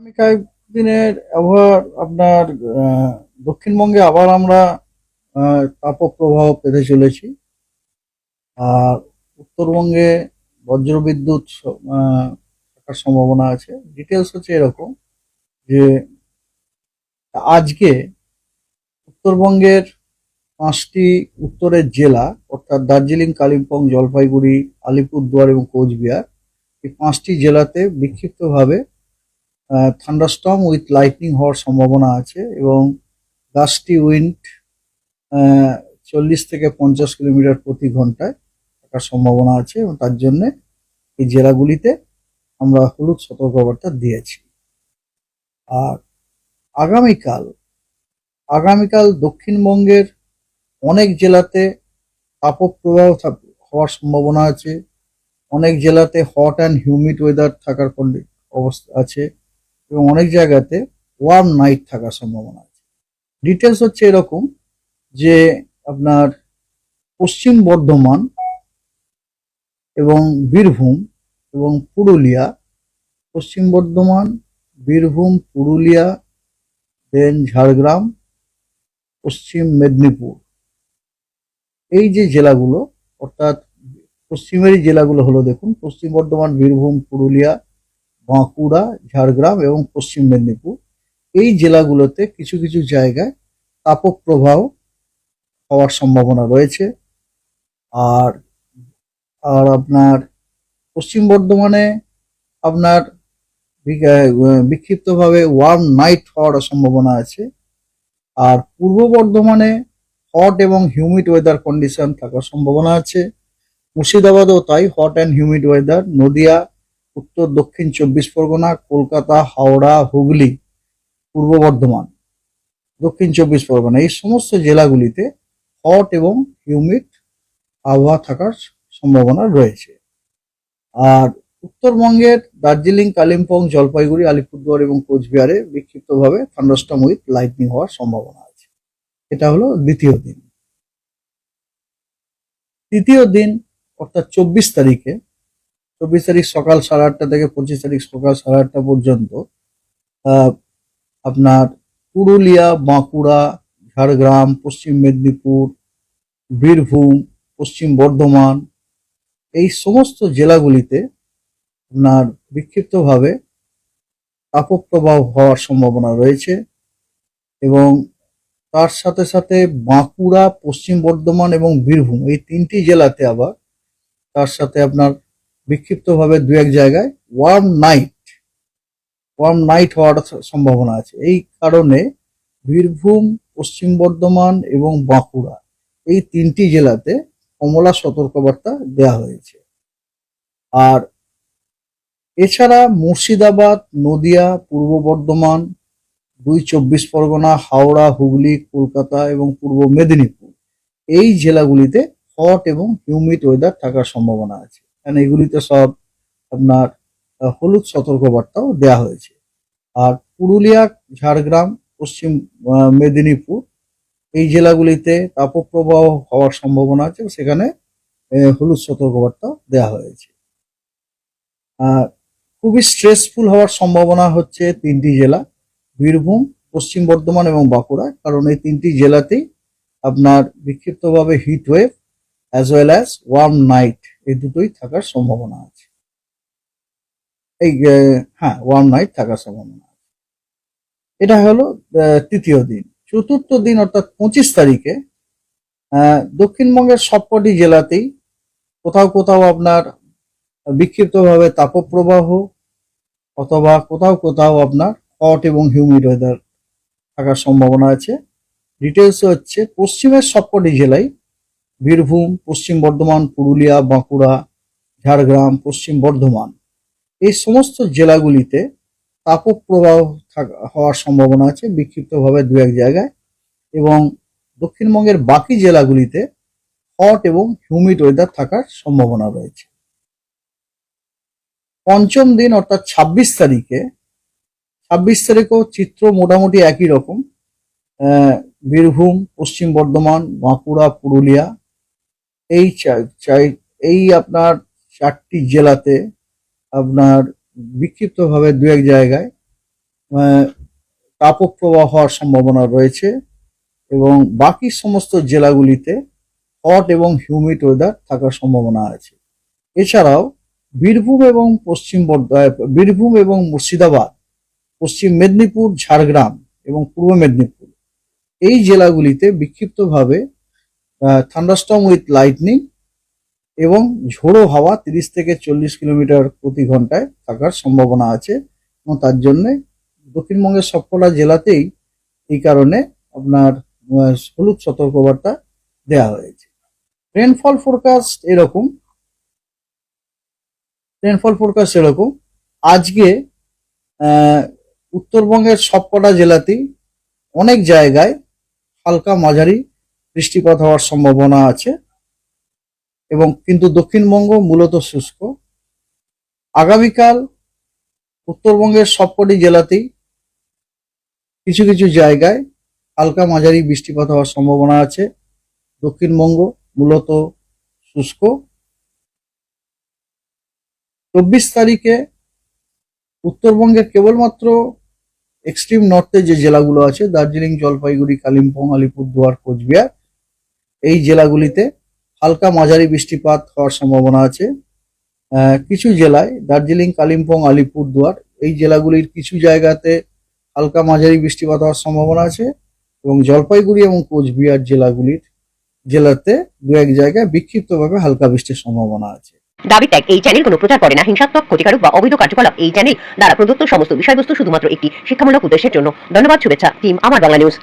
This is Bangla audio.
আগামী কয়েকদিনের আবহাওয়া আপনার দক্ষিণবঙ্গে আবার আমরা তাপপ্রবাহ পেতে চলেছি। আর উত্তরবঙ্গে বজ্রবিদ্যুৎ থাকার সম্ভাবনা আছে। ডিটেলস হচ্ছে এরকম যে আজকে উত্তরবঙ্গের পাঁচটি উত্তরের জেলা, অর্থাৎ দার্জিলিং, কালিম্পং, জলপাইগুড়ি, আলিপুরদুয়ার এবং কোচবিহার, এই পাঁচটি জেলাতে বিক্ষিপ্তভাবে থান্ডারস্টর্ম উইথ লাইটনিং হওয়ার সম্ভাবনা আছে এবং গাস্টি উইন্ড চল্লিশ থেকে পঞ্চাশ কিলোমিটার প্রতি ঘন্টায় থাকার সম্ভাবনা আছে এবং তার জন্যে এই জেলাগুলিতে আমরা হলুদ সতর্কবার্তা দিয়েছি। আর আগামীকাল আগামীকাল দক্ষিণবঙ্গের অনেক জেলাতে তাপপ্রবাহ হওয়ার সম্ভাবনা আছে, অনেক জেলাতে হট অ্যান্ড হিউমিড ওয়েদার থাকার অবস্থা আছে। এবং অনেক জায়গাতে ওয়ার্ম নাইট থাকার সম্ভাবনা আছে। ডিটেলস হচ্ছে এরকম যে আপনার পশ্চিম বর্ধমান এবং বীরভূম এবং পুরুলিয়া, পশ্চিম বর্ধমান, বীরভূম, পুরুলিয়া দেন ঝাড়গ্রাম, পশ্চিম মেদিনীপুর। এই যে জেলাগুলো, অর্থাৎ পশ্চিমের জেলাগুলো হলো দেখুন, পশ্চিম বর্ধমান, বীরভূম, পুরুলিয়া বাঁকুড়া, ঝাড়গ্রাম এবং পশ্চিম মেদিনীপুর। এই জেলাগুলোতে কিছু কিছু জায়গায় তাপপ্রবাহ হওয়ার সম্ভাবনা রয়েছে। আর আর আপনার পশ্চিম বর্ধমানে আপনার বিক্ষিপ্তভাবে ওয়ার্ম নাইট হওয়ার সম্ভাবনা আছে। আর পূর্ব বর্ধমানে হট এবং হিউমিড ওয়েদার কন্ডিশন থাকার সম্ভাবনা আছে। মুর্শিদাবাদও তাই hot and humid weather Nadia উত্তর, দক্ষিণ চব্বিশ পরগনা, কলকাতা, হাওড়া, হুগলি, পূর্ব বর্ধমান, দক্ষিণ চব্বিশ পরগনা, এই সমস্ত জেলাগুলিতে হট এবং হিউমিড আবহাওয়া থাকার সম্ভাবনা রয়েছে। আর উত্তরবঙ্গের দার্জিলিং, কালিম্পং, জলপাইগুড়ি, আলিপুরদুয়ার এবং কোচবিহারে বিক্ষিপ্তভাবে থান্ডারস্টর্ম উইথ লাইটনিং হওয়ার সম্ভাবনা আছে। এটা হলো দ্বিতীয় দিন। তৃতীয় দিন, অর্থাৎ চব্বিশ তারিখে চব্বিশ তারিখ সকাল সাড়ে আটটা থেকে পঁচিশ তারিখ সকাল সাড়ে আটটা পর্যন্ত আপনার পুরুলিয়া, বাঁকুড়া, ঝাড়গ্রাম, পশ্চিম মেদিনীপুর, বীরভূম, পশ্চিম বর্ধমান, এই সমস্ত জেলাগুলিতে আপনার বিক্ষিপ্তভাবে তাপপ্রবাহ হওয়ার সম্ভাবনা রয়েছে এবং তার সাথে সাথে বাঁকুড়া, পশ্চিম বর্ধমান এবং বীরভূম এই তিনটি জেলাতে আবার তার সাথে আপনার বিক্ষিপ্তভাবে দু এক জায়গায় ওয়ার্ম নাইট ওয়ার্ম নাইট হওয়ার সম্ভাবনা আছে। এই কারণে বীরভূম, পশ্চিম বর্ধমান এবং বাঁকুড়া এই তিনটি জেলাতে কমলা সতর্কবার্তা দেওয়া হয়েছে। আর এছাড়া মুর্শিদাবাদ, নদিয়া, পূর্ব বর্ধমান, দুই চব্বিশ পরগনা, হাওড়া, হুগলি, কলকাতা এবং পূর্ব মেদিনীপুর এই জেলাগুলিতে হট এবং হিউমিড ওয়েদার থাকার সম্ভাবনা আছে। কারণ এগুলিতে সব আপনার হলুদ সতর্কবার্তাও দেওয়া হয়েছে। আর পুরুলিয়া, ঝাড়গ্রাম, পশ্চিম মেদিনীপুর এই জেলাগুলিতে তাপপ্রবাহ হওয়ার সম্ভাবনা আছে, সেখানে হলুদ সতর্কবার্তা দেওয়া হয়েছে। খুবই স্ট্রেসফুল হওয়ার সম্ভাবনা হচ্ছে তিনটি জেলা, বীরভূম, পশ্চিম বর্ধমান এবং বাঁকুড়া, কারণ এই তিনটি জেলাতেই আপনার বিক্ষিপ্তভাবে heat wave as well as warm night এই দুটোই থাকার সম্ভাবনা আছে। এই হ্যাঁ ওয়ার্ম নাইট থাকার সম্ভাবনা আছে। এটা হলো তৃতীয় দিন। চতুর্থ দিন, অর্থাৎ পঁচিশ তারিখে দক্ষিণবঙ্গের সবকটি জেলাতেই কোথাও কোথাও আপনার বিক্ষিপ্তভাবে তাপপ্রবাহ অথবা কোথাও কোথাও আপনার হট এবং হিউমিড ওয়েদার থাকার সম্ভাবনা আছে। ডিটেলস হচ্ছে, পশ্চিমের সবকটি জেলায় বীরভূম, পশ্চিম বর্ধমান, পুরুলিয়া, বাঁকুড়া, ঝাড়গ্রাম, পশ্চিম বর্ধমান। এই সমস্ত জেলাগুলিতে তাপপ্রবাহ থাকা- হওয়ার সম্ভাবনা আছে বিক্ষিপ্তভাবে দু এক জায়গায় এবং দক্ষিণবঙ্গের বাকি জেলাগুলিতে হট এবং হিউমিড ওয়েদার থাকার সম্ভাবনা রয়েছে। পঞ্চম দিন অর্থাৎ ছাব্বিশ তারিখে, ছাব্বিশ তারিখেও চিত্র মোটামুটি একই রকম বীরভূম, পশ্চিম বর্ধমান, বাঁকুড়া, পুরুলিয়া এই চাই- এই আপনার চারটি জেলাতে আপনার বিক্ষিপ্তভাবে দু এক জায়গায় তাপপ্রবাহ হওয়ার সম্ভাবনা রয়েছে এবং বাকি সমস্ত জেলাগুলিতে হট এবং হিউমিড ওয়েদার থাকার সম্ভাবনা আছে। এছাড়াও বীরভূম এবং পশ্চিম বীরভূম এবং মুর্শিদাবাদ, পশ্চিম মেদিনীপুর, ঝাড়গ্রাম এবং পূর্ব মেদিনীপুর এই জেলাগুলিতে বিক্ষিপ্তভাবে থান্ডারস্টর্ম উইথ লাইটনিং এবং ঝোড়ো হাওয়া তিরিশ থেকে চল্লিশ কিলোমিটার প্রতি ঘন্টায় থাকার সম্ভাবনা আছে এবং তার জন্য দক্ষিণবঙ্গের সবকটা জেলাতেই এই কারণে আপনার হলুদ সতর্কবার্তা দেওয়া হয়েছে। রেনফল ফোরকাস্ট এরকম। রেনফল ফোরকাস্ট এরকম। আজকে উত্তরবঙ্গের সবকটা জেলাতেই অনেক জায়গায় হালকা মাঝারি বৃষ্টিপাত হওয়ার সম্ভাবনা আছে এবং কিন্তু দক্ষিণবঙ্গ মূলত শুষ্ক। আগামীকাল উত্তরবঙ্গের সবকটি জেলাতেই কিছু কিছু জায়গায় হালকা মাঝারি বৃষ্টিপাত হওয়ার সম্ভাবনা আছে। দক্ষিণবঙ্গ মূলত শুষ্ক। চব্বিশ তারিখে উত্তরবঙ্গের কেবলমাত্র এক্সট্রিম নর্থে যে জেলাগুলো আছে, দার্জিলিং, জলপাইগুড়ি, কালিম্পং, আলিপুরদুয়ার, কোচবিহার এই জেলাগুলিতে হালকা মাঝারি বৃষ্টিপাত হওয়ার সম্ভাবনা আছে। কিছু জেলায় দার্জিলিং, কালিম্পং, আলিপুরদুয়ার এই জেলাগুলির কিছু জায়গাতে হালকা মাঝারি বৃষ্টিপাত হওয়ার সম্ভাবনা আছে এবং জলপাইগুড়ি এবং কোচবিহার জেলাগুলির জেলাতে দু এক জায়গায় বিক্ষিপ্তভাবে হালকা বৃষ্টির সম্ভাবনা আছে। দাবি ত্যাগ এই চ্যানেল কোনো প্রচার করে না। হিংসাত্মক, ক্ষতিকারক বা অবৈধ কার্যকলাপ, এই চ্যানেল দ্বারা প্রদত্ত সমস্ত বিষয়বস্তু শুধুমাত্র একটি শিক্ষামূলক উদ্দেশ্যের জন্য। ধন্যবাদ, শুভেচ্ছা টিম আমার বাংলা নিউজ